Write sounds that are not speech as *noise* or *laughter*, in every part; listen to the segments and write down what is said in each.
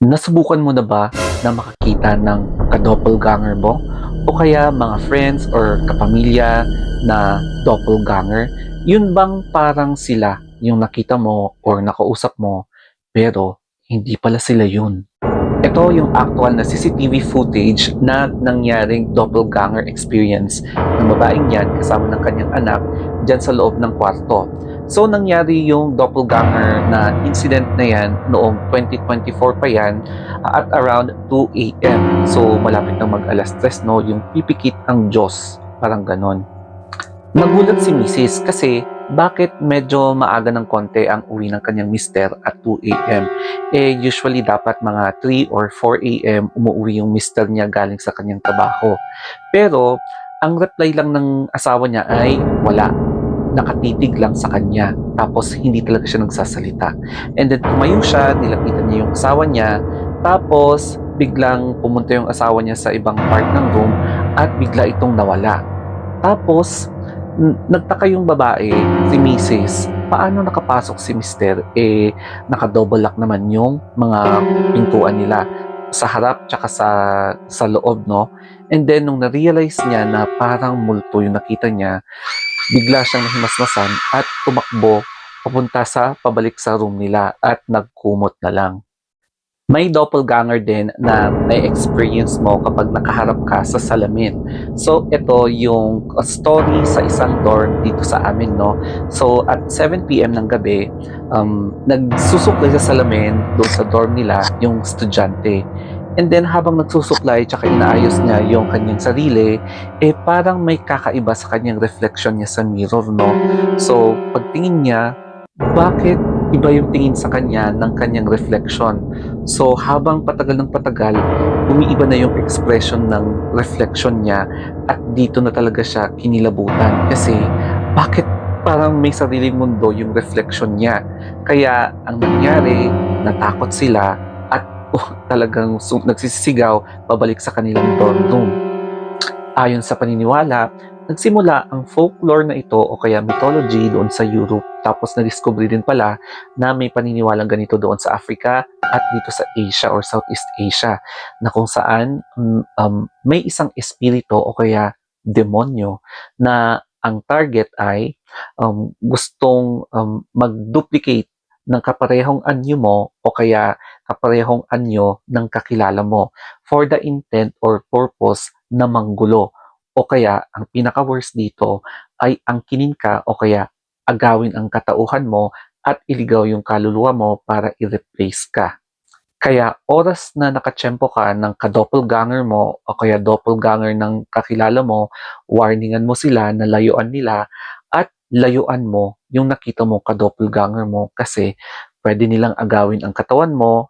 Nasubukan mo na ba na makakita ng ka-doppelganger mo? O kaya mga friends or kapamilya na doppelganger? Yun bang parang sila yung nakita mo or nakausap mo pero hindi pala sila yun? Ito yung actual na CCTV footage na nangyaring doppelganger experience ng babaeng yan kasama ng kanyang anak dyan sa loob ng kwarto. So nangyari yung doppelganger na incident na yan noong 2024 pa yan at around 2 a.m. So malapit na mag alas 3 no, yung pipikit ang Diyos, parang ganon. Nagulat si Mrs. kasi bakit medyo maaga ng konti ang uwi ng kanyang mister at 2 a.m. Eh usually dapat mga 3 or 4 a.m. umuwi yung mister niya galing sa kanyang trabaho. Pero ang reply lang ng asawa niya ay wala nakatitig lang sa kanya. Tapos, hindi talaga siya nagsasalita. And then, tumayo siya, nilapitan niya yung asawa niya. Tapos, biglang pumunta yung asawa niya sa ibang part ng room at bigla itong nawala. Tapos, nagtaka yung babae, si Mrs., paano nakapasok si Mister? Eh, naka-double lock naman yung mga pintuan nila sa harap tsaka sa sa loob no and then nung na-realize niya na parang multo yung nakita niya bigla siyang nahimasmasan at tumakbo papunta sa pabalik sa room nila at nagkumot na lang. May doppelganger din na na-experience mo kapag nakaharap ka sa salamin. So, ito yung story sa isang dorm dito sa amin, no? So, at 7pm ng gabi, um, nagsusuklay sa salamin doon sa dorm nila yung estudyante. And then habang nagsusuklay tsaka inaayos niya yung kanyang sarili, eh parang may kakaiba sa kanyang reflection niya sa mirror, no? So, pagtingin niya, bakit iba yung tingin sa kanya ng kanyang reflection? So, habang patagal ng patagal, umiiba na yung expression ng reflection niya at dito na talaga siya kinilabutan. Kasi, bakit parang may sariling mundo yung reflection niya? Kaya, ang nangyari, natakot sila at oh, talagang nagsisigaw pabalik sa kanilang dorm. Ayon sa paniniwala, nagsimula ang folklore na ito o kaya mythology doon sa Europe. Tapos na-discover din pala na may paniniwalang ganito doon sa Africa at dito sa Asia or Southeast Asia na kung saan um, um, may isang espiritu o kaya demonyo na ang target ay um, gustong um, mag-duplicate ng kaparehong anyo mo o kaya kaparehong anyo ng kakilala mo for the intent or purpose na manggulo o kaya ang pinaka-worst dito ay angkinin ka o kaya agawin ang katauhan mo at iligaw yung kaluluwa mo para i-replace ka. Kaya oras na nakatsyempo ka ng ka-doppelganger mo o kaya doppelganger ng kakilala mo, warningan mo sila na layuan nila at layuan mo yung nakita mo ka-doppelganger mo kasi pwede nilang agawin ang katawan mo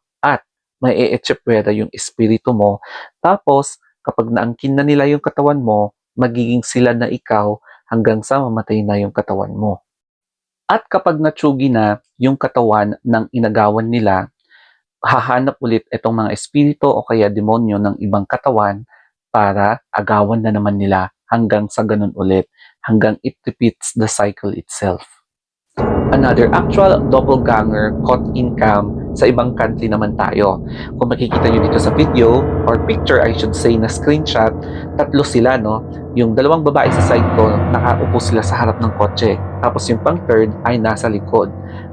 may eetsepwera yung espiritu mo. Tapos, kapag naangkin na nila yung katawan mo, magiging sila na ikaw hanggang sa mamatay na yung katawan mo. At kapag natsugi na yung katawan ng inagawan nila, hahanap ulit itong mga espiritu o kaya demonyo ng ibang katawan para agawan na naman nila hanggang sa ganun ulit, hanggang it repeats the cycle itself. Another actual doppelganger caught in cam sa ibang country naman tayo. Kung makikita nyo dito sa video, or picture I should say na screenshot, tatlo sila no. Yung dalawang babae sa side ko, nakaupo sila sa harap ng kotse. Tapos yung pang third ay nasa likod.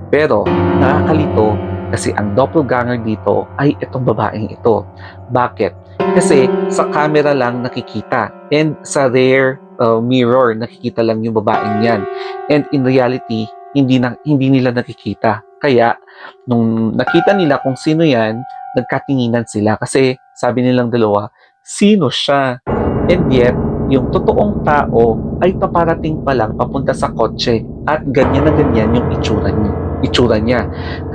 Pero nakakalito kasi ang doppelganger dito ay itong babaeng ito. Bakit? Kasi sa camera lang nakikita and sa rear uh, mirror nakikita lang yung babaeng yan. And in reality, hindi na hindi nila nakikita. Kaya nung nakita nila kung sino 'yan, nagkatinginan sila kasi sabi nilang dalawa, sino siya? And yet, yung totoong tao ay paparating pa lang papunta sa kotse at ganyan na ganyan yung itsura niya. Itsura niya.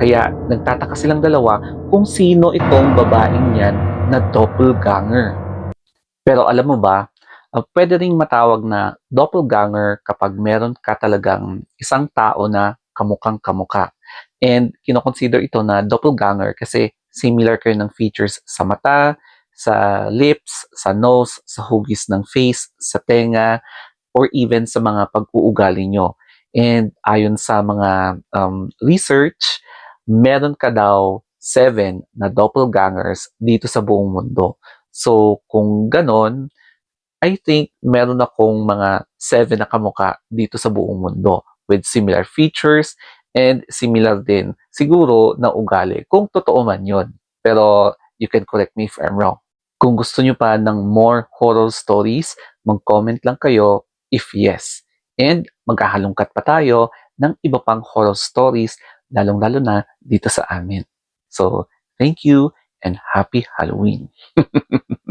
Kaya nagtataka silang dalawa kung sino itong babaeng yan na doppelganger. Pero alam mo ba, uh, pwede ring matawag na doppelganger kapag meron ka talagang isang tao na kamukhang kamuka. And kinoconsider ito na doppelganger kasi similar kayo ng features sa mata, sa lips, sa nose, sa hugis ng face, sa tenga, or even sa mga pag-uugali nyo. And ayon sa mga um, research, meron ka daw seven na doppelgangers dito sa buong mundo. So, kung ganon, I think meron akong mga seven na kamuka dito sa buong mundo with similar features and similar din siguro na ugali kung totoo man yon. Pero you can correct me if I'm wrong. Kung gusto nyo pa ng more horror stories, mag-comment lang kayo if yes. And magkahalongkat pa tayo ng iba pang horror stories, lalong-lalo na dito sa amin. So, thank you and happy Halloween! *laughs*